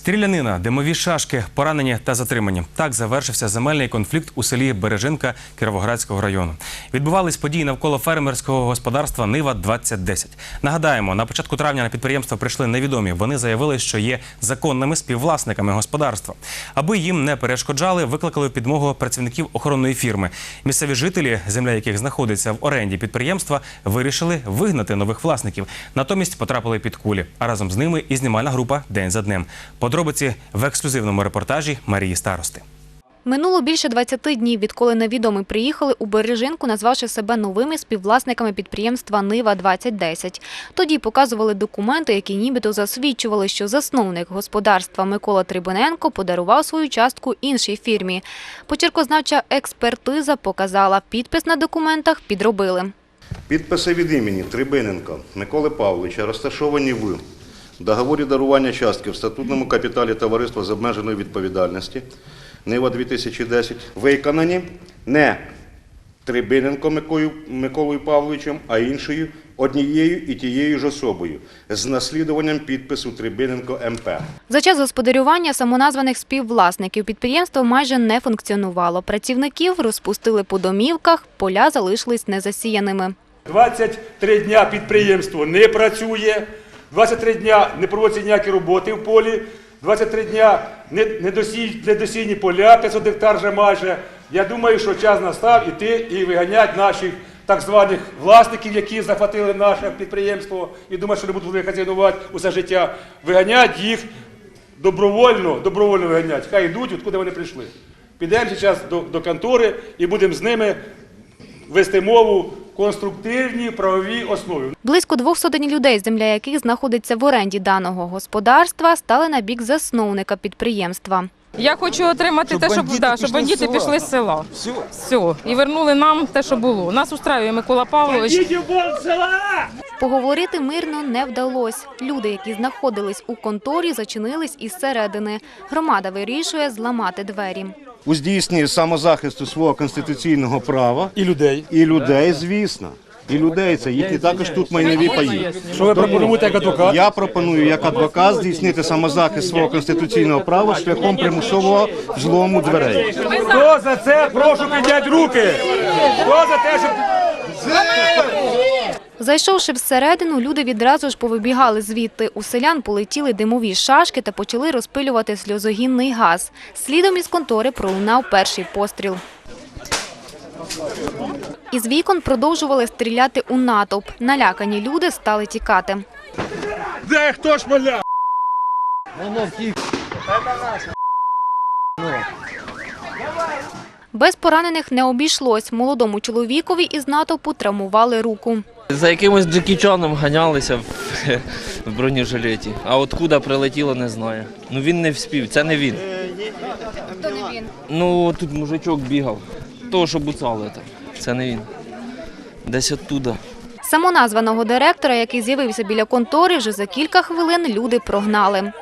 Стрілянина, димові шашки, поранені та затримані. Так завершився земельний конфлікт у селі Бережинка Кіровоградського району. Відбувались події навколо фермерського господарства Нива 2010 Нагадаємо, на початку травня на підприємство прийшли невідомі. Вони заявили, що є законними співвласниками господарства. Аби їм не перешкоджали, викликали підмогу працівників охоронної фірми. Місцеві жителі, земля яких знаходиться в оренді підприємства, вирішили вигнати нових власників. Натомість потрапили під кулі. А разом з ними і знімальна група день за днем. Подробиці в ексклюзивному репортажі Марії Старости. Минуло більше 20 днів, відколи невідомі приїхали у Бережинку, назвавши себе новими співвласниками підприємства Нива 2010 Тоді показували документи, які нібито засвідчували, що засновник господарства Микола Трибуненко подарував свою частку іншій фірмі. Почеркознавча експертиза показала, підпис на документах підробили. Підписи від імені Трибиненка Миколи Павловича розташовані в договорі дарування частки в статутному капіталі товариства з обмеженою відповідальності Нива 2010 виконані не Трибиненко Микою- Миколою Павловичем, а іншою однією і тією ж особою з наслідуванням підпису Трибиненко МП. За час господарювання самоназваних співвласників підприємство майже не функціонувало. Працівників розпустили по домівках, поля залишились незасіяними. 23 дня підприємство не працює, 23 дня не проводяться ніякі роботи в полі, 23 дня не- недосій- недосійні поля, 500 гектар вже майже. Я думаю, що час настав іти і виганяти наших так званих власників, які захватили наше підприємство і думають, що не будуть хазяйнувати усе життя. Виганять їх добровольно, добровольно виганять. Хай йдуть, откуди вони прийшли. Підемо зараз до, до контори і будемо з ними вести мову конструктивній правовій основі. Близько двох сотень людей, земля яких знаходиться в оренді даного господарства, стали на бік засновника підприємства. Я хочу отримати Щоб те, щоб, бандити да, щоб пішли бандити з села. пішли з села. Все. Все. І вернули нам те, що було. Нас устраює Микола Павлович. Поговорити мирно не вдалося. Люди, які знаходились у конторі, зачинились із середини. Громада вирішує зламати двері. У здійсненні самозахисту свого конституційного права І людей. і людей, звісно. І людей це їхні також тут майнові паї. Що ви пропонуєте як адвокат? Я пропоную як адвокат здійснити самозахист свого конституційного права шляхом примусового злому дверей. Хто за це? Прошу підняти руки. Хто за те, щоб Зайшовши всередину, люди відразу ж повибігали звідти. У селян полетіли димові шашки та почали розпилювати сльозогінний газ. Слідом із контори пролунав перший постріл. Із вікон продовжували стріляти у натовп. Налякані люди стали тікати. де хто шмаля? Без поранених не обійшлось. Молодому чоловікові із натовпу травмували руку. За якимось Джекі Чаном ганялися в, в бронежилеті. А откуда прилетіло, не знаю. Ну він не вспів, це не він. Хто не він? Ну тут мужичок бігав. Того, що буцали так. Це не він. Десь оттуда. Самоназваного директора, який з'явився біля контори, вже за кілька хвилин люди прогнали.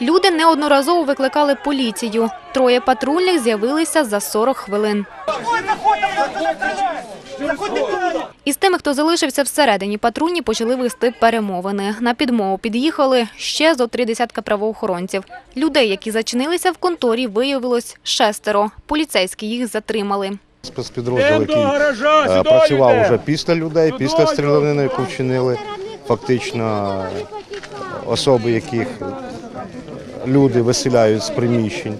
Люди неодноразово викликали поліцію. Троє патрульних з'явилися за 40 хвилин. Із тими, хто залишився всередині, патрульні почали вести перемовини. На підмогу під'їхали ще зо три десятка правоохоронців. Людей, які зачинилися в конторі, виявилось шестеро. Поліцейські їх затримали. Спецпідрозділ, який е, працював вже після людей, після стрілянини, яку вчинили. Фактично е, особи, яких люди виселяють з приміщень,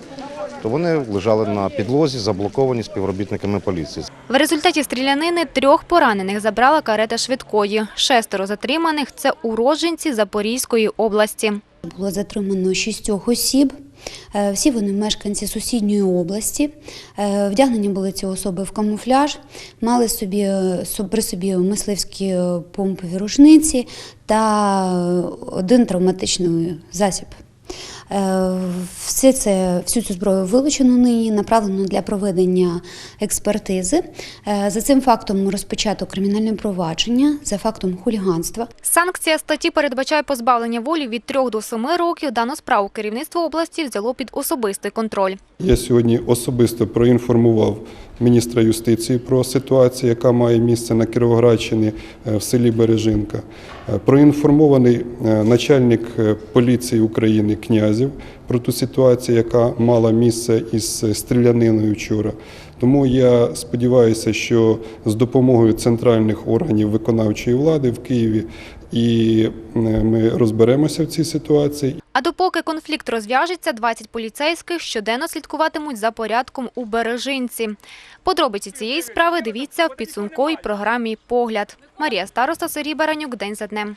то вони лежали на підлозі, заблоковані співробітниками поліції. В результаті стрілянини трьох поранених забрала карета швидкої. Шестеро затриманих – це уродженці Запорізької області. Було затримано шістьох осіб. Е, Всі вони мешканці сусідньої області. Е, Вдягнені були ці особи в камуфляж, мали собі е, при собі мисливські помпові рушниці та один травматичний засіб. Е, Все це, всю цю зброю вилучено нині, направлено для проведення експертизи. Е, За цим фактом розпочато кримінальне провадження за фактом хуліганства. Санкція статті передбачає позбавлення волі від 3 до 7 років. Дану справу керівництво області взяло під особистий контроль. Я сьогодні особисто проінформував міністра юстиції про ситуацію, яка має місце на Кіровоградщині е, в селі Бережинка. Проінформований е, начальник е, поліції України Князів про ту ситуацію, яка мала місце із е, стріляниною вчора. Тому я сподіваюся, що з допомогою центральних органів виконавчої влади в Києві і е, ми розберемося в цій ситуації А допоки конфлікт розв'яжеться, 20 поліцейських щоденно слідкуватимуть за порядком у Бережинці. Подробиці цієї справи дивіться в підсумковій програмі «Погляд». Марія Староста, Сергій Баранюк. День за днем.